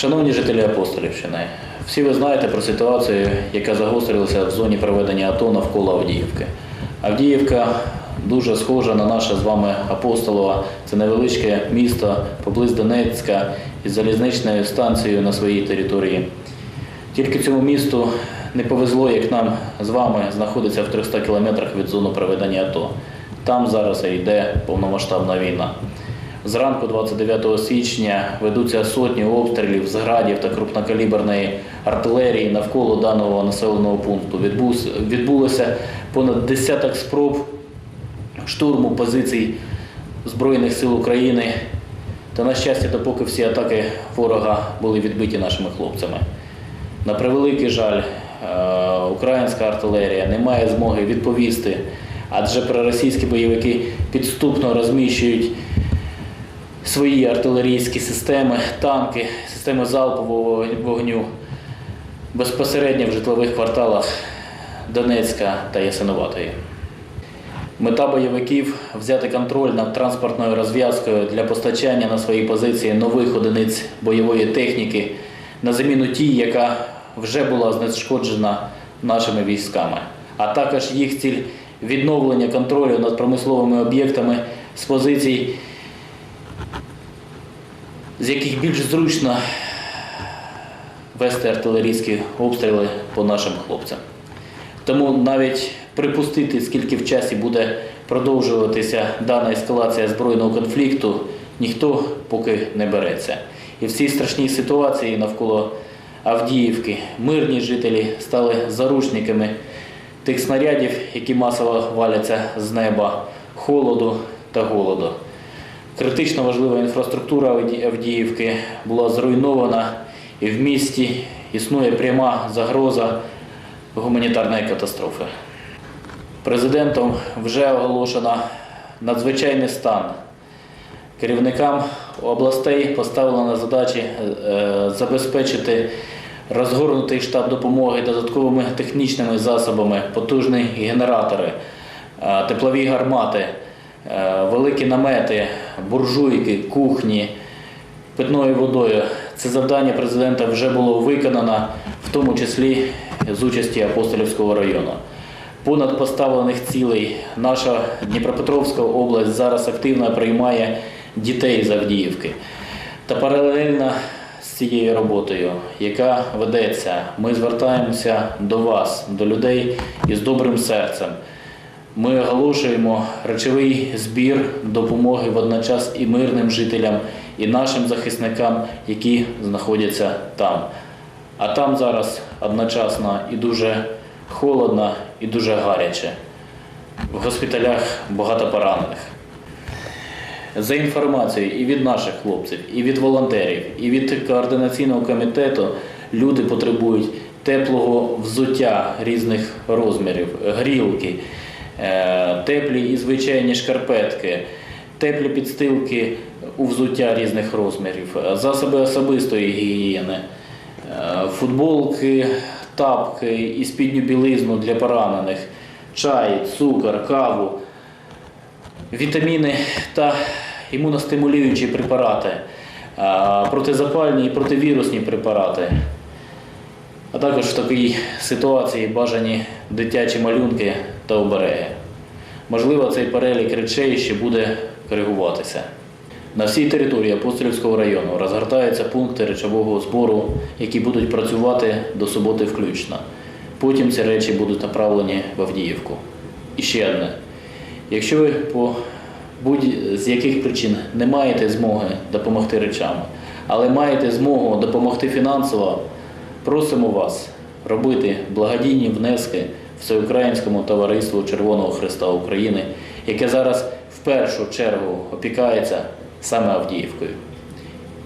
Шановні жителі Апостолівщини, всі ви знаєте про ситуацію, яка загострилася в зоні проведення АТО навколо Авдіївки. Авдіївка дуже схожа на наше з вами Апостолова. Це невеличке місто поблизу Донецька із залізничною станцією на своїй території. Тільки цьому місту не повезло, як нам з вами знаходиться в 300 кілометрах від зони проведення АТО. Там зараз йде повномасштабна війна. Зранку 29 січня ведуться сотні обстрілів з градів та крупнокаліберної артилерії навколо даного населеного пункту. Відбулося понад десяток спроб штурму позицій Збройних сил України. Та на щастя, допоки всі атаки ворога були відбиті нашими хлопцями. На превеликий жаль, е, українська артилерія не має змоги відповісти, адже проросійські бойовики підступно розміщують свої артилерійські системи, танки, системи залпового вогню безпосередньо в житлових кварталах Донецька та Ясиноватої. Мета бойовиків взяти контроль над транспортною розв'язкою для постачання на свої позиції нових одиниць бойової техніки на заміну тій, яка вже була знешкоджена нашими військами, а також їх ціль відновлення контролю над промисловими об'єктами з позицій, з яких більш зручно вести артилерійські обстріли по нашим хлопцям. Тому навіть припустити, скільки в часі буде продовжуватися дана ескалація збройного конфлікту, ніхто поки не береться. І в цій страшній ситуації навколо Авдіївки мирні жителі стали заручниками тих снарядів, які масово валяться з неба, холоду та голоду. Критично важлива інфраструктура Авдіївки була зруйнована, і в місті існує пряма загроза гуманітарної катастрофи. Президентом вже оголошено надзвичайний стан. Керівникам областей поставлено задачі е, забезпечити розгорнутий штаб допомоги додатковими технічними засобами, потужні генератори, е, теплові гармати, великі намети, буржуйки, кухні, питною водою. Це завдання президента вже було виконано, в тому числі з участі Апостолівського району. Понад поставлених цілей наша Дніпропетровська область зараз активно приймає дітей з Авдіївки. Та паралельно з цією роботою, яка ведеться, ми звертаємося до вас, до людей із добрим серцем. Ми оголошуємо речовий збір допомоги водночас і мирним жителям, і нашим захисникам, які знаходяться там. А там зараз одночасно і дуже холодно, і дуже гаряче. В госпіталях багато поранених. За інформацією і від наших хлопців, і від волонтерів, і від координаційного комітету люди потребують теплого взуття різних розмірів, грілки, теплі і звичайні шкарпетки, теплі підстилки у взуття різних розмірів, засоби особистої гігієни, е, футболки, тапки і спідню білизну для поранених, чай, цукор, каву вітаміни та імуностимулюючі препарати, протизапальні і противірусні препарати. А також в такій ситуації бажані дитячі малюнки та обереги. Можливо, цей перелік речей ще буде коригуватися. На всій території Апостолівського району розгортаються пункти речового збору, які будуть працювати до суботи включно. Потім ці речі будуть направлені в Авдіївку. І ще одне. Якщо ви по будь-з яких причин не маєте змоги допомогти речами, але маєте змогу допомогти фінансово, просимо вас робити благодійні внески Всеукраїнському товариству Червоного Христа України, яке зараз в першу чергу опікається саме Авдіївкою.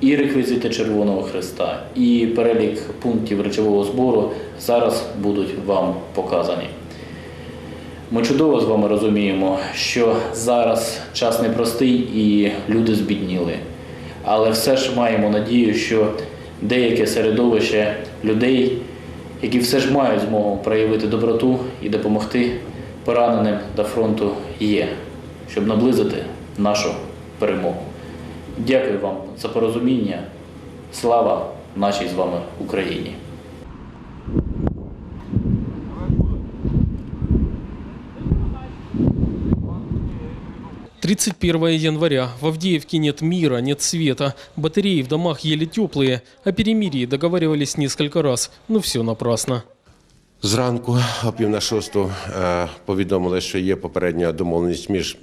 І реквізити Червоного Христа, і перелік пунктів речового збору зараз будуть вам показані. Ми чудово з вами розуміємо, що зараз час непростий і люди збідніли. Але все ж маємо надію, що деяке середовище людей, які все ж мають змогу проявити доброту і допомогти пораненим до фронту, є, щоб наблизити нашу перемогу. Дякую вам за порозуміння. Слава нашій з вами Україні! 31 января. В Авдеевке нет мира, нет света. Батареи в домах еле теплые. О перемирии договаривались несколько раз. Но все напрасно. Зранку о пів на шосту е, повідомили, що є попередня домовленість між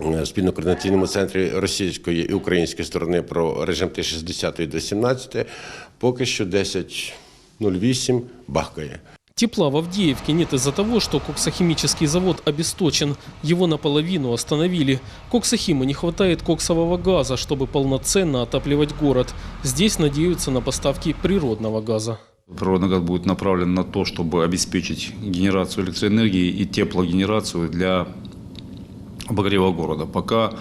е, спільно-координаційному центрі російської і української сторони про режим тиші з 10 до 17. Поки що 10.08 бахкає. Тепла в Авдеевке нет из-за того, что коксохимический завод обесточен. Его наполовину остановили. Коксохима не хватает коксового газа, чтобы полноценно отапливать город. Здесь надеются на поставки природного газа. Природный газ будет направлен на то, чтобы обеспечить генерацию электроэнергии и теплогенерацию для обогрева города. Пока э,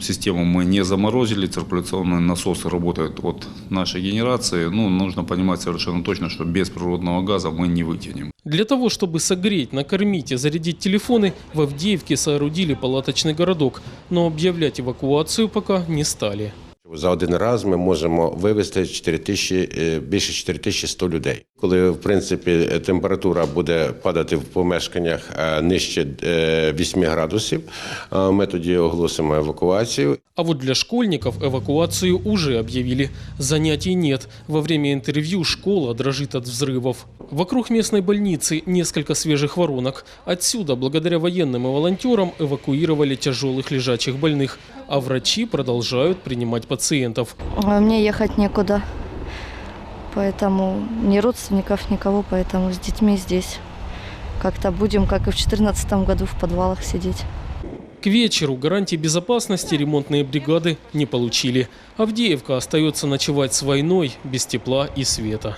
систему мы не заморозили, циркуляционные насосы работают от нашей генерации. Ну, нужно понимать совершенно точно, что без природного газа мы не вытянем. Для того, чтобы согреть, накормить и зарядить телефоны, в Авдеевке соорудили палаточный городок, но объявлять эвакуацию пока не стали. За один раз ми можемо вивезти 4 тисячі, е, більше 4100 людей. Коли, в принципі, температура буде падати в помешканнях е, нижче е, 8 градусів, е, ми тоді оголосимо евакуацію. А вот для школьников эвакуацию уже объявили. Занятий нет. Во время интервью школа дрожит от взрывов. Вокруг местной больницы несколько свежих воронок. Отсюда, благодаря военным и волонтерам, эвакуировали тяжелых лежачих больных. А врачи продолжают принимать пациентов. А Мне ехать некуда. Поэтому ни родственников, никого, поэтому с детьми здесь. Как-то будем, как и в 2014 году, в подвалах сидеть. К вечеру гарантии безопасности ремонтные бригады не получили. Авдеевка остается ночевать с войной без тепла и света.